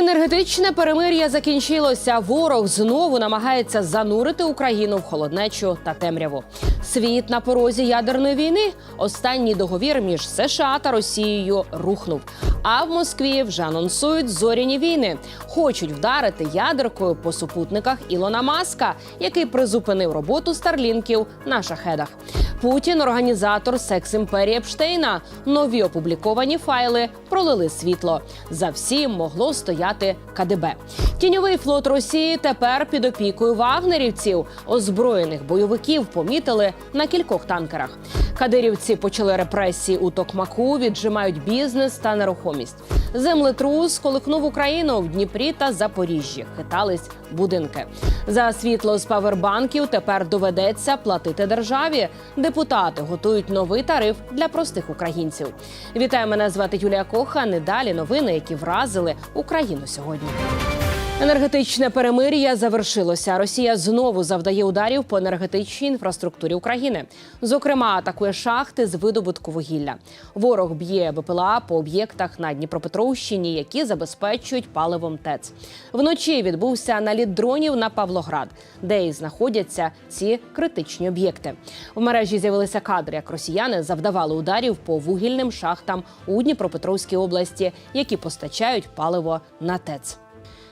Енергетичне перемир'я закінчилося. Ворог знову намагається занурити Україну в холоднечу та темряву. Світ на порозі ядерної війни. Останній договір між США та Росією рухнув. А в Москві вже анонсують зоряні війни. Хочуть вдарити ядеркою по супутниках Ілона Маска, який призупинив роботу старлінків на шахедах. Путін організатор секс імперії Епштейна. Нові опубліковані файли пролили світло. За всім могло стояти КДБ. Тіньовий флот Росії тепер під опікою вагнерівців. Озброєних бойовиків помітили на кількох танкерах. Кадирівці почали репресії у Токмаку, віджимають бізнес та нерухомість. Землетрус колихнув Україну в Дніпрі та Запоріжжі. Хитались будинки. За світло з павербанків тепер доведеться платити державі. Депутати готують новий тариф для простих українців. Вітаю, мене звати Юлія Кохан. І далі новини, які вразили Україну сьогодні. Енергетичне перемир'я завершилося. Росія знову завдає ударів по енергетичній інфраструктурі України. Зокрема, атакує шахти з видобутку вугілля. Ворог б'є БПЛА по об'єктах на Дніпропетровщині, які забезпечують паливом ТЕЦ. Вночі відбувся наліт дронів на Павлоград, де і знаходяться ці критичні об'єкти. В мережі з'явилися кадри, як росіяни завдавали ударів по вугільним шахтам у Дніпропетровській області, які постачають паливо на ТЕЦ.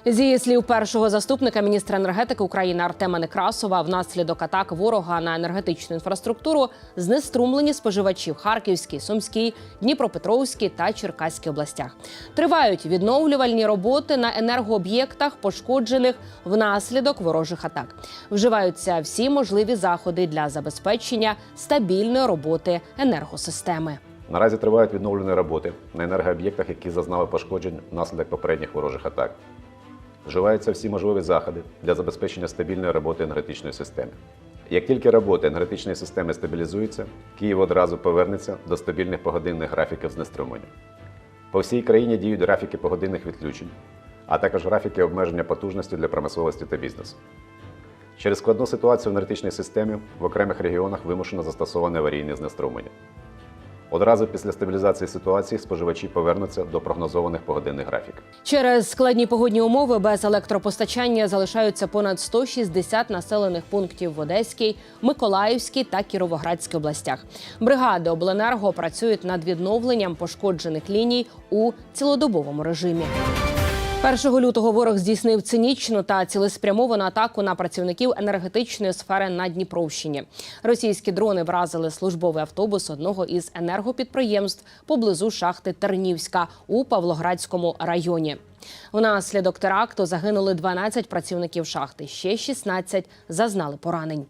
Зі слів першого заступника міністра енергетики України Артема Некрасова, внаслідок атак ворога на енергетичну інфраструктуру знеструмлені споживачі в Харківській, Сумській, Дніпропетровській та Черкаській областях. Тривають відновлювальні роботи на енергооб'єктах, пошкоджених внаслідок ворожих атак. Вживаються всі можливі заходи для забезпечення стабільної роботи енергосистеми. Наразі тривають відновлені роботи на енергооб'єктах, які зазнали пошкоджень внаслідок попередніх ворожих атак. Вживаються всі можливі заходи для забезпечення стабільної роботи енергетичної системи. Як тільки робота енергетичної системи стабілізується, Київ одразу повернеться до стабільних погодинних графіків знеструмлення. По всій країні діють графіки погодинних відключень, а також графіки обмеження потужності для промисловості та бізнесу. Через складну ситуацію в енергетичній системі в окремих регіонах вимушено застосоване аварійне знеструмлення. Одразу після стабілізації ситуації споживачі повернуться до прогнозованих погодинних графік. Через складні погодні умови без електропостачання залишаються понад 160 населених пунктів в Одеській, Миколаївській та Кіровоградській областях. Бригади обленерго працюють над відновленням пошкоджених ліній у цілодобовому режимі. 1 лютого ворог здійснив цинічну та цілеспрямовану атаку на працівників енергетичної сфери на Дніпровщині. Російські дрони вразили службовий автобус одного із енергопідприємств поблизу шахти Тернівська у Павлоградському районі. Внаслідок теракту загинули 12 працівників шахти. Ще 16 зазнали поранень.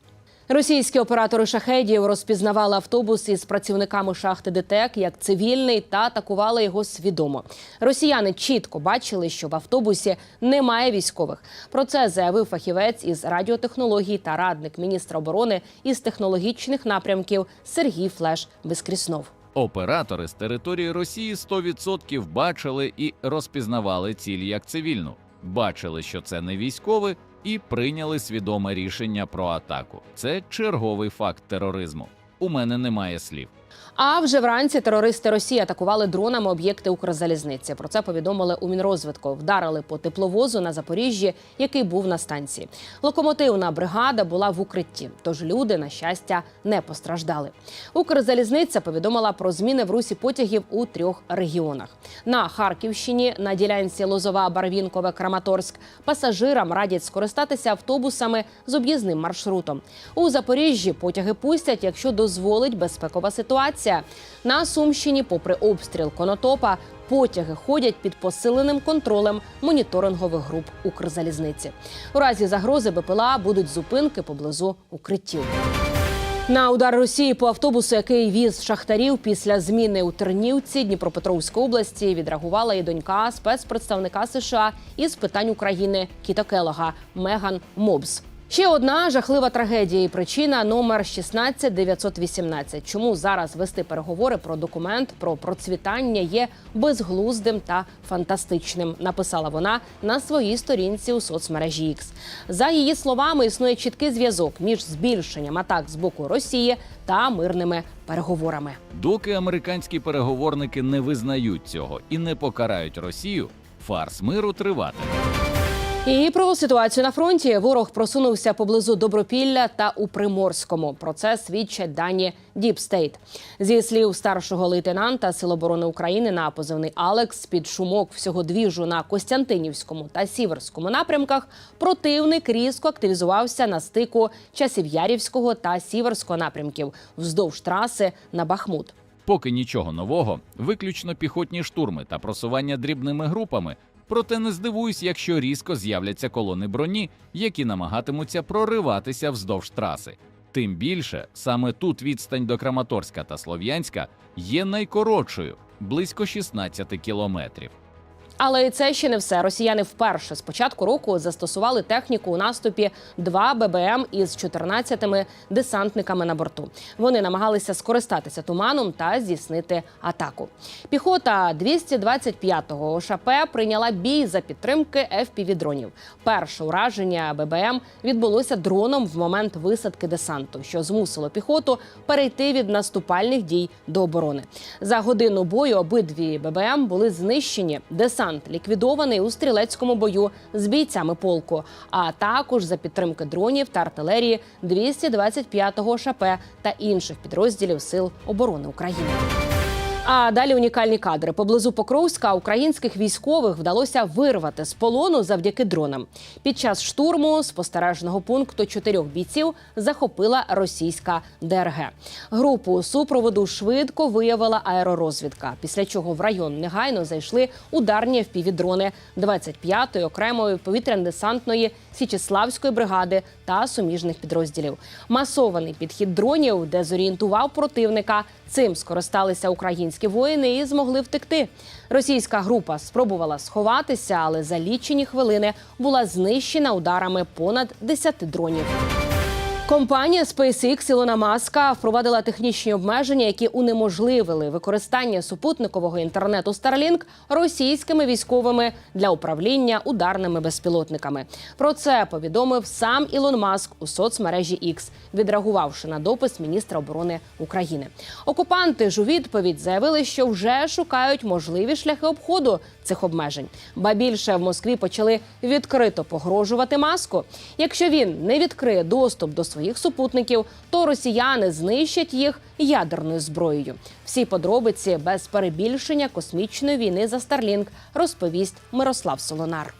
Російські оператори шахедів розпізнавали автобус із працівниками шахти ДТЕК як цивільний та атакували його свідомо. Росіяни чітко бачили, що в автобусі немає військових. Про це заявив фахівець із радіотехнологій та радник міністра оборони із технологічних напрямків Сергій Флеш Безкріснов. Оператори з території Росії 100% бачили і розпізнавали ціль як цивільну, бачили, що це не військовий, і прийняли свідоме рішення про атаку. Це черговий факт тероризму. У мене немає слів. А вже вранці терористи Росії атакували дронами об'єкти Укрзалізниці. Про це повідомили у Мінрозвитку. Вдарили по тепловозу на Запоріжжі, який був на станції. Локомотивна бригада була в укритті, тож люди, на щастя, не постраждали. Укрзалізниця повідомила про зміни в русі потягів у трьох регіонах. На Харківщині на ділянці Лозова, Барвінкове, Краматорськ пасажирам радять скористатися автобусами з об'їзним маршрутом. У Запоріжжі потяги пустять, якщо дозволить безпекова ситуація. На Сумщині, попри обстріл Конотопа, потяги ходять під посиленим контролем моніторингових груп Укрзалізниці. У разі загрози БПЛА будуть зупинки поблизу укриттів. На удар Росії по автобусу, який віз шахтарів після зміни у Тернівці Дніпропетровської області, відреагувала і донька спецпредставника США із питань України Кіта Келога Меган Мобс. Ще одна жахлива трагедія і причина номер 16918. Чому зараз вести переговори про документ про процвітання є безглуздим та фантастичним? Написала вона на своїй сторінці у соцмережі X. За її словами, існує чіткий зв'язок між збільшенням атак з боку Росії та мирними переговорами. Доки американські переговорники не визнають цього і не покарають Росію, фарс миру триватиме. І про ситуацію на фронті ворог просунувся поблизу Добропілля та у Приморському. Про це свідчать дані State. Зі слів старшого лейтенанта Сил оборони України на позивний Алекс під шумок всього двіжу на Костянтинівському та Сіверському напрямках. Противник різко активізувався на стику Часів'ярівського та Сіверського напрямків вздовж траси на Бахмут. Поки нічого нового, виключно піхотні штурми та просування дрібними групами. Проте не здивуюсь, якщо різко з'являться колони броні, які намагатимуться прориватися вздовж траси. Тим більше саме тут відстань до Краматорська та Слов'янська є найкоротшою близько 16 кілометрів. Але це ще не все. Росіяни вперше з початку року застосували техніку у наступі 2 ББМ із 14 десантниками на борту. Вони намагалися скористатися туманом та здійснити атаку. Піхота 225-го ОШП прийняла бій за підтримки FPV-дронів. Перше ураження ББМ відбулося дроном в момент висадки десанту, що змусило піхоту перейти від наступальних дій до оборони. За годину бою обидві ББМ були знищені. Десант ліквідований у стрілецькому бою з бійцями полку, а також за підтримки дронів та артилерії 225-го ШП та інших підрозділів Сил оборони України. А далі унікальні кадри. Поблизу Покровська українських військових вдалося вирвати з полону завдяки дронам. Під час штурму спостережного пункту чотирьох бійців захопила російська ДРГ. Групу супроводу швидко виявила аеророзвідка. Після чого в район негайно зайшли ударні впівдрони 25-ї окремої повітряно-десантної Січеславської бригади та суміжних підрозділів. Масований підхід дронів дезорієнтував противника. Цим скористалися українські воїни і змогли втекти. Російська група спробувала сховатися, але за лічені хвилини була знищена ударами понад 10 дронів. Компанія SpaceX Ілона Маска впровадила технічні обмеження, які унеможливили використання супутникового інтернету Starlink російськими військовими для управління ударними безпілотниками. Про це повідомив сам Ілон Маск у соцмережі X, відреагувавши на допис міністра оборони України. Окупанти ж у відповідь заявили, що вже шукають можливі шляхи обходу цих обмежень. Ба більше в Москві почали відкрито погрожувати маску. Якщо він не відкриє доступ до своїх супутників, то росіяни знищать їх ядерною зброєю. Всі подробиці без перебільшення космічної війни за Старлінг розповість Мирослав Солонар.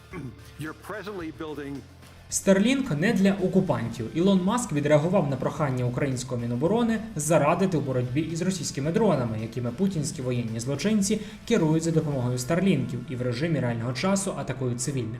Starlink не для окупантів. Ілон Маск відреагував на прохання українського міноборони зарадити у боротьбі із російськими дронами, якими путінські воєнні злочинці керують за допомогою старлінків і в режимі реального часу атакують цивільних.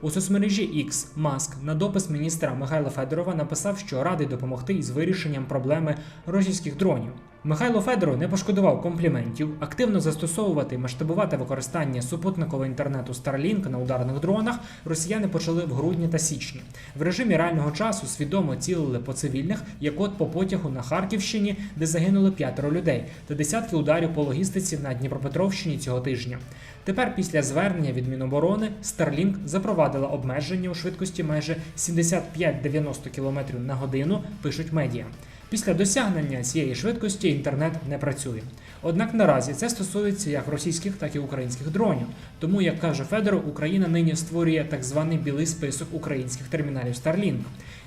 У соцмережі X Маск на допис міністра Михайла Федорова написав, що радий допомогти із вирішенням проблеми російських дронів. Михайло Федоров не пошкодував компліментів, активно застосовувати масштабувати використання супутникового інтернету Starlink на ударних дронах росіяни почали в грудні та січні. В режимі реального часу свідомо цілили по цивільних, як от по потягу на Харківщині, де загинули п'ятеро людей, та десятки ударів по логістиці на Дніпропетровщині цього тижня. Тепер, після звернення від Міноборони, Starlink запровадила обмеження у швидкості майже 75-90 км на годину, пишуть медіа. Після досягнення цієї швидкості інтернет не працює. Однак наразі це стосується як російських, так і українських дронів. Тому, як каже Федоров, Україна нині створює так званий білий список українських терміналів Starlink.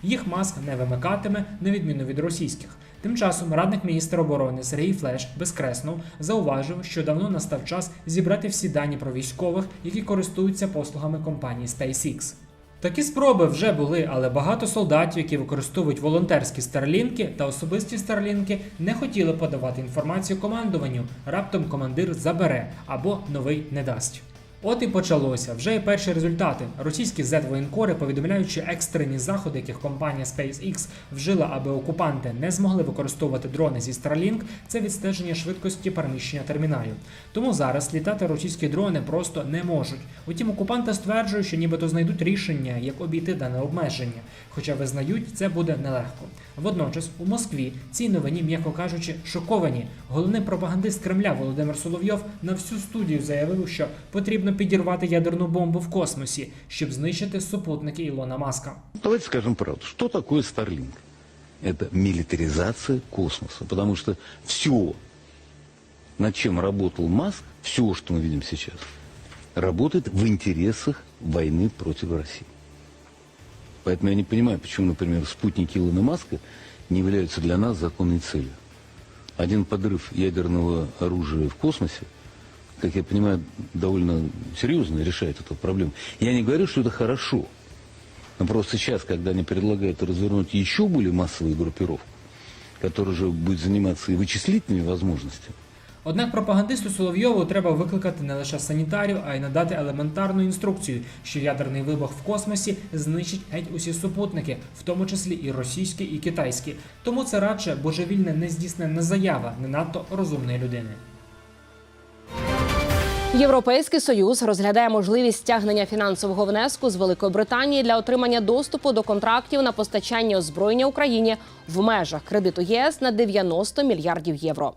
Їх маск не вимикатиме, на відміну від російських. Тим часом радник міністра оборони Сергій Флеш безкреснув зауважив, що давно настав час зібрати всі дані про військових, які користуються послугами компанії SpaceX. Такі спроби вже були, але багато солдатів, які використовують волонтерські старлінки та особисті старлінки, не хотіли подавати інформацію командуванню. Раптом командир забере або новий не дасть. От і почалося. Вже є перші результати. Російські Z-воєнкори повідомляють, екстрені заходи, яких компанія SpaceX вжила, аби окупанти не змогли використовувати дрони зі Starlink, це відстеження швидкості переміщення терміналів. Тому зараз літати російські дрони просто не можуть. Утім, окупанти стверджують, що нібито знайдуть рішення, як обійти дане обмеження. Хоча визнають, це буде нелегко. Водночас у Москві цій новині, м'яко кажучи, шоковані. Головний пропагандист Кремля Володимир Соловйов на всю студію заявив, що потрібно підірвати ядерну бомбу в космосі, щоб знищити супутники Ілона Маска. Давайте скажем правду. Что такое Starlink? Это милитаризация космоса. Потому что все, над чем работал Маск, все, что мы видим сейчас, работает в интересах войны против России. Поэтому я не понимаю, почему, например, спутники Илона Маска не являются для нас законной целью. Один подрыв ядерного оружия в космосе, как я понимаю, довольно серьезно решает эту проблему. Я не говорю, что это хорошо. Но просто сейчас, когда они предлагают развернуть еще более массовую группировку, которая уже будет заниматься и вычислительными возможностями, Однак пропагандисту Соловйову треба викликати не лише санітарів, а й надати елементарну інструкцію, що ядерний вибух в космосі знищить геть усі супутники, в тому числі і російські, і китайські. Тому це радше божевільна нездійсненна заява не надто розумної людини. Європейський союз розглядає можливість стягнення фінансового внеску з Великої Британії для отримання доступу до контрактів на постачання озброєння Україні в межах кредиту ЄС на 90 мільярдів євро.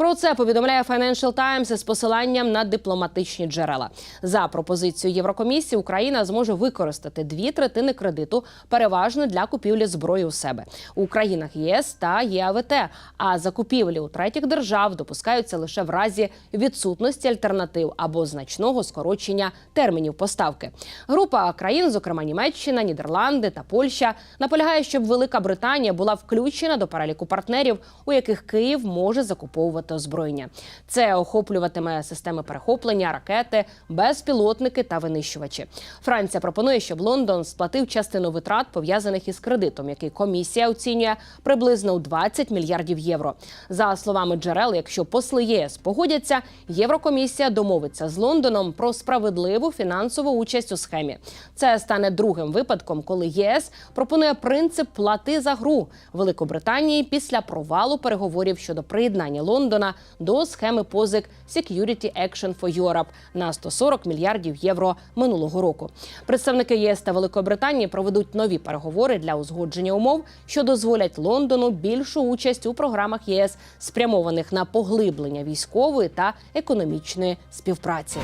Про це повідомляє Financial Times з посиланням на дипломатичні джерела. За пропозицією Єврокомісії Україна зможе використати дві третини кредиту, переважно для купівлі зброї у себе у країнах ЄС та ЄАВТ. А закупівлі у третіх держав допускаються лише в разі відсутності альтернатив або значного скорочення термінів поставки. Група країн, зокрема Німеччина, Нідерланди та Польща, наполягає, щоб Велика Британія була включена до переліку партнерів, у яких Київ може закуповувати озброєння. Це охоплюватиме системи перехоплення, ракети, безпілотники та винищувачі. Франція пропонує, щоб Лондон сплатив частину витрат пов'язаних із кредитом, який комісія оцінює приблизно у 20 мільярдів євро. За словами джерел, якщо посли ЄС погодяться, Єврокомісія домовиться з Лондоном про справедливу фінансову участь у схемі. Це стане другим випадком, коли єС пропонує принцип плати за гру Великобританії після провалу переговорів щодо приєднання Лондона до схеми позик Security Action for Europe на 140 мільярдів євро минулого року. Представники ЄС та Великобританії проведуть нові переговори для узгодження умов, що дозволять Лондону більшу участь у програмах ЄС, спрямованих на поглиблення військової та економічної співпраці.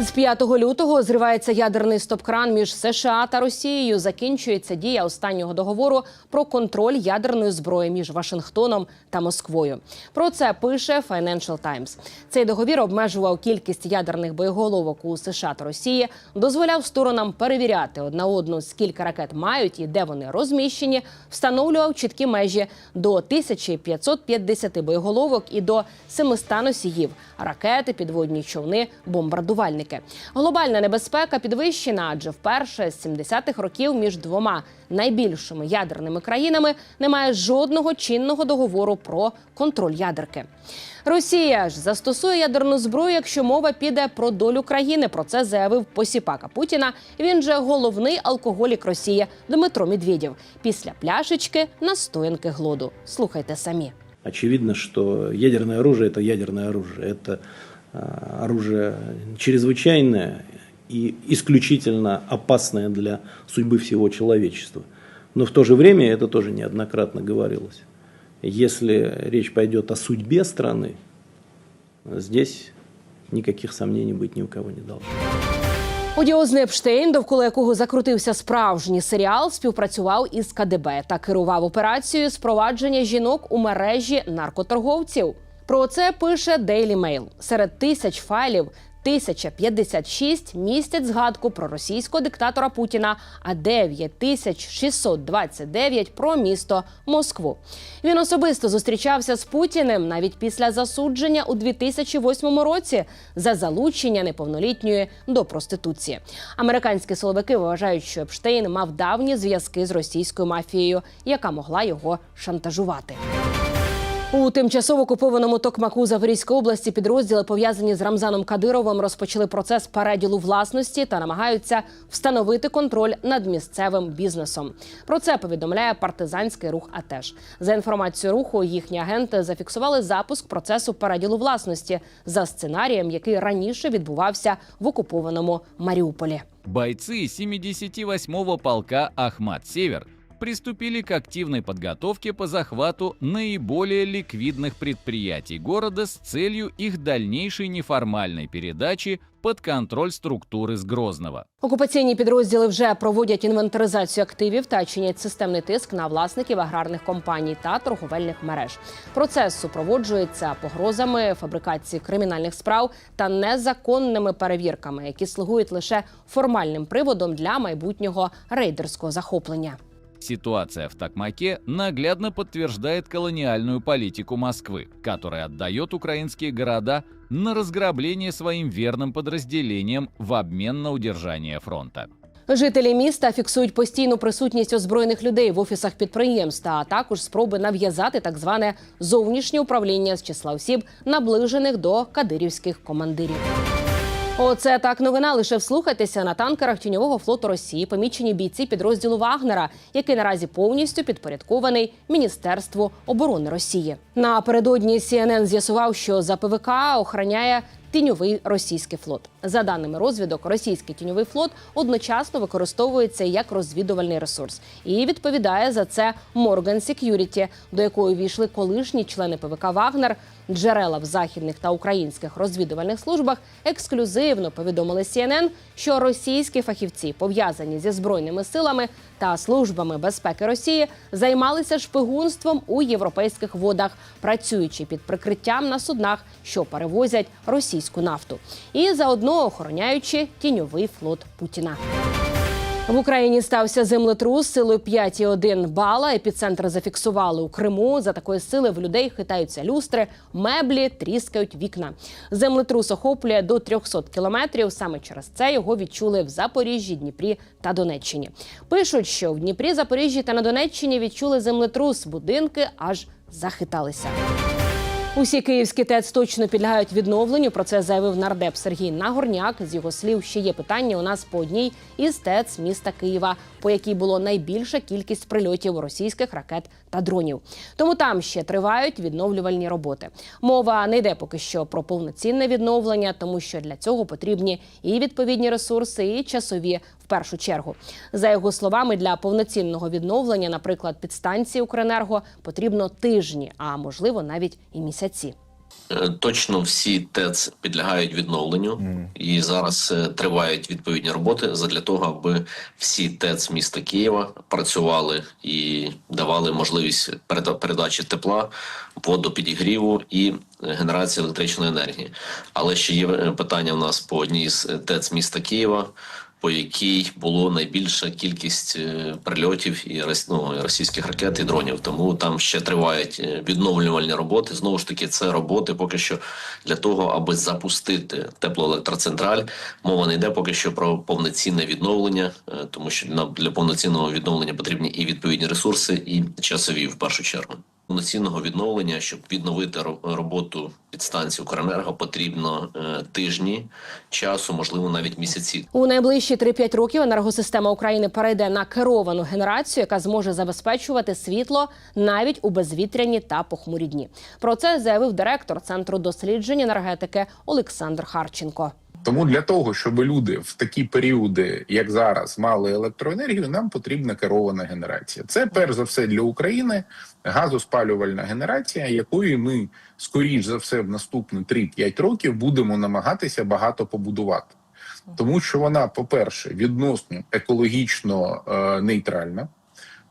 З 5 лютого зривається ядерний стоп-кран між США та Росією. Закінчується дія останнього договору про контроль ядерної зброї між Вашингтоном та Москвою. Про це пише Financial Times. Цей договір обмежував кількість ядерних боєголовок у США та Росії, дозволяв сторонам перевіряти одна одну, скільки ракет мають і де вони розміщені, встановлював чіткі межі до 1550 боєголовок і до 700 носіїв, ракети, підводні човни, бомбардувальники. Глобальна небезпека підвищена, адже вперше з 70-х років між двома найбільшими ядерними країнами немає жодного чинного договору про контроль ядерки. Росія ж застосує ядерну зброю, якщо мова піде про долю країни. Про це заявив посіпака Путіна. Він же головний алкоголік Росії Дмитро Медведєв. Після пляшечки настоянки глоду. Слухайте самі. Очевидно, что ядерное оружие – это ядерное оружие. Это оружие чрезвычайное и исключительно опасное для судьбы всего человечества. Но в то же время, это тоже неоднократно говорилось, если речь пойдет о судьбе страны, здесь никаких сомнений быть ни у кого не должно. Одіозний Епштейн, довкола якого закрутився справжній серіал, співпрацював із КДБ та керував операцією спровадження жінок у мережі наркоторговців. Про це пише Daily Mail. Серед тисяч файлів 1056 містять згадку про російського диктатора Путіна, а 9629 про місто Москву. Він особисто зустрічався з Путіним навіть після засудження у 2008 році за залучення неповнолітньої до проституції. Американські силовики вважають, що Епштейн мав давні зв'язки з російською мафією, яка могла його шантажувати. У тимчасово окупованому Токмаку Запорізької області підрозділи, пов'язані з Рамзаном Кадировим, розпочали процес переділу власності та намагаються встановити контроль над місцевим бізнесом. Про це повідомляє партизанський рух. АТЕШ. за інформацією руху, їхні агенти зафіксували запуск процесу переділу власності за сценарієм, який раніше відбувався в окупованому Маріуполі. Бойцы 78-го полка «Ахмат-Север» приступили к активной подготовке по захвату наиболее ликвидных предприятий города с целью их дальнейшей неформальной передачи под контроль структуры с Грозного. Окупаційні підрозділи вже проводять інвентаризацію активів та чинять системний тиск на власників аграрних компаній та торговельних мереж. Процес супроводжується погрозами фабрикації кримінальних справ та незаконними перевірками, які слугують лише формальним приводом для майбутнього рейдерського захоплення. Ситуация в Токмаке наглядно подтверждает колониальную политику Москвы, которая отдает украинские города на разграбление своим верным подразделениям в обмен на удержание фронта. Жителі міста фіксують постійну присутність озброєних людей в офісах підприємств, а також спроби нав'язати так зване зовнішнє управління з числа осіб, наближених до кадирівських командирів. Оце так новина. Лише вслухайтеся на танкерах тіньового флоту Росії. Помічені бійці підрозділу Вагнера, який наразі повністю підпорядкований Міністерству оборони Росії. Напередодні CNN з'ясував, що за ПВК охороняє тіньовий російський флот. За даними розвідок, російський тіньовий флот одночасно використовується як розвідувальний ресурс і відповідає за це Morgan Security, до якої війшли колишні члени ПВК Вагнер. Джерела в західних та українських розвідувальних службах ексклюзивно повідомили CNN, що російські фахівці, пов'язані зі збройними силами та службами безпеки Росії, займалися шпигунством у європейських водах, працюючи під прикриттям на суднах, що перевозять російську нафту, і заодно охороняючи тіньовий флот Путіна. В Україні стався землетрус силою 5,1 бала. Епіцентр зафіксували у Криму. За такої сили в людей хитаються люстри, меблі, тріскають вікна. Землетрус охоплює до 300 кілометрів. Саме через це його відчули в Запоріжжі, Дніпрі та Донеччині. Пишуть, що в Дніпрі, Запоріжжі та на Донеччині відчули землетрус. Будинки аж захиталися. Усі київські ТЕЦ точно підлягають відновленню. Про це заявив нардеп Сергій Нагорняк. З його слів, ще є питання у нас по одній із ТЕЦ міста Києва, по якій було найбільша кількість прильотів російських ракет та дронів. Тому там ще тривають відновлювальні роботи. Мова не йде поки що про повноцінне відновлення, тому що для цього потрібні і відповідні ресурси, і часові в першу чергу. За його словами, для повноцінного відновлення, наприклад, підстанції Укренерго потрібно тижні, а можливо навіть і місяці. Е, Точно всі ТЕЦ підлягають відновленню, і зараз е, тривають відповідні роботи для того, аби всі ТЕЦ міста Києва працювали і давали можливість переда- передачі тепла, водопідігріву і е, генерації електричної енергії. Але ще є питання в нас по одній з ТЕЦ міста Києва. По якій було найбільша кількість е, прильотів і ну, російських ракет і дронів, тому там ще тривають е, відновлювальні роботи. Знову ж таки, це роботи поки що для того, аби запустити теплоелектроцентраль. Мова не йде поки що про повноцінне відновлення, е, тому що для повноцінного відновлення потрібні і відповідні ресурси, і часові в першу чергу. Повноцінного відновлення, щоб відновити ро- роботу підстанції Укренерго, потрібно е, тижні часу, можливо, навіть місяці. У найближчі 3-5 років енергосистема України перейде на керовану генерацію, яка зможе забезпечувати світло навіть у безвітряні та похмурі дні. Про це заявив директор центру досліджень енергетики Олександр Харченко. Тому для того, щоб люди в такі періоди, як зараз, мали електроенергію, нам потрібна керована генерація. Це перш за все для України газоспалювальна генерація, якої ми скоріш за все в наступні 3-5 років будемо намагатися багато побудувати, тому що вона, по-перше, відносно екологічно е, нейтральна.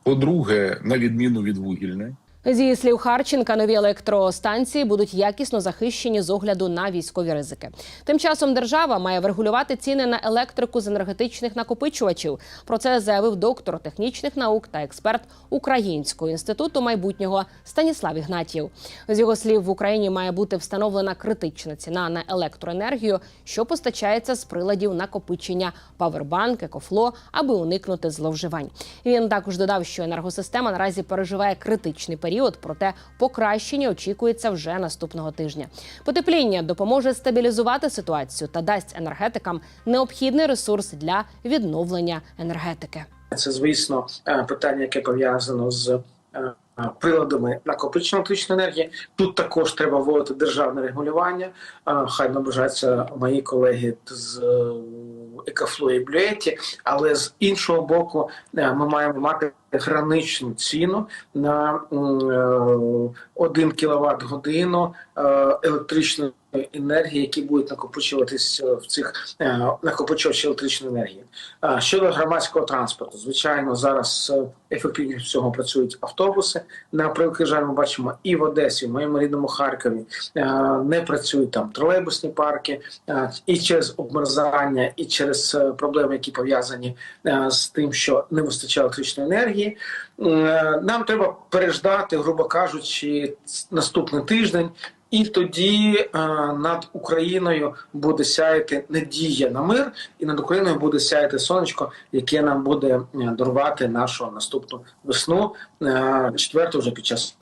По-друге, на відміну від вугільної, Зі слів Харченка, нові електростанції будуть якісно захищені з огляду на військові ризики. Тим часом держава має врегулювати ціни на електрику з енергетичних накопичувачів. Про це заявив доктор технічних наук та експерт Українського інституту майбутнього Станіслав Ігнатів. З його слів, в Україні має бути встановлена критична ціна на електроенергію, що постачається з приладів накопичення Павербанк, Екофло, аби уникнути зловживань. Він також додав, що енергосистема наразі переживає критичний період, проте покращення очікується вже наступного тижня. Потепління допоможе стабілізувати ситуацію та дасть енергетикам необхідний ресурс для відновлення енергетики. Це, звісно, е, питання, яке пов'язано з е, е, приладами накопичення електричної енергії. Тут також треба вводити державне регулювання. Хай наближаються мої колеги з е, і блюеті, але з іншого боку, е, ми маємо мати граничну ціну на м, е, 1 кВт годину е, електричної енергії, які будуть накопичуватись е, в цих е, накопичувачі електричної енергії. Щодо громадського транспорту, звичайно, зараз е, ефективніше всього працюють автобуси. На превеликий жаль, ми бачимо і в Одесі, в моєму рідному Харкові не працюють там тролейбусні парки, і через обмерзання, і через проблеми, які пов'язані з тим, що не вистачає електричної енергії. Нам треба переждати, грубо кажучи, наступний тиждень. І тоді е, над Україною буде сяяти надія на мир, і над Україною буде сяяти сонечко, яке нам буде е, дарувати нашу наступну весну, е, четверту вже під час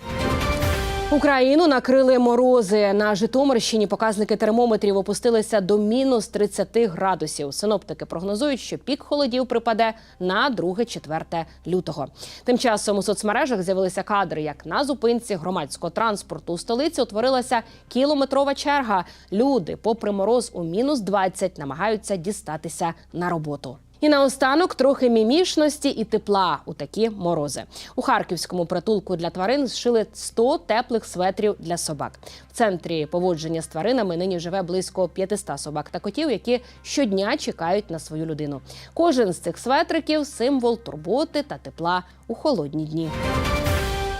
Україну накрили морози. На Житомирщині показники термометрів опустилися до мінус 30 градусів. Синоптики прогнозують, що пік холодів припаде на 2-4 лютого. Тим часом у соцмережах з'явилися кадри, як на зупинці громадського транспорту у столиці утворилася кілометрова черга. Люди, попри мороз у мінус 20, намагаються дістатися на роботу. І наостанок трохи мімішності і тепла у такі морози. У харківському притулку для тварин зшили 100 теплих светрів для собак. В центрі поводження з тваринами нині живе близько 500 собак та котів, які щодня чекають на свою людину. Кожен з цих светриків символ турботи та тепла у холодні дні.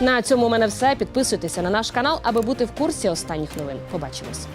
На цьому у мене все. Підписуйтеся на наш канал, аби бути в курсі останніх новин. Побачимось.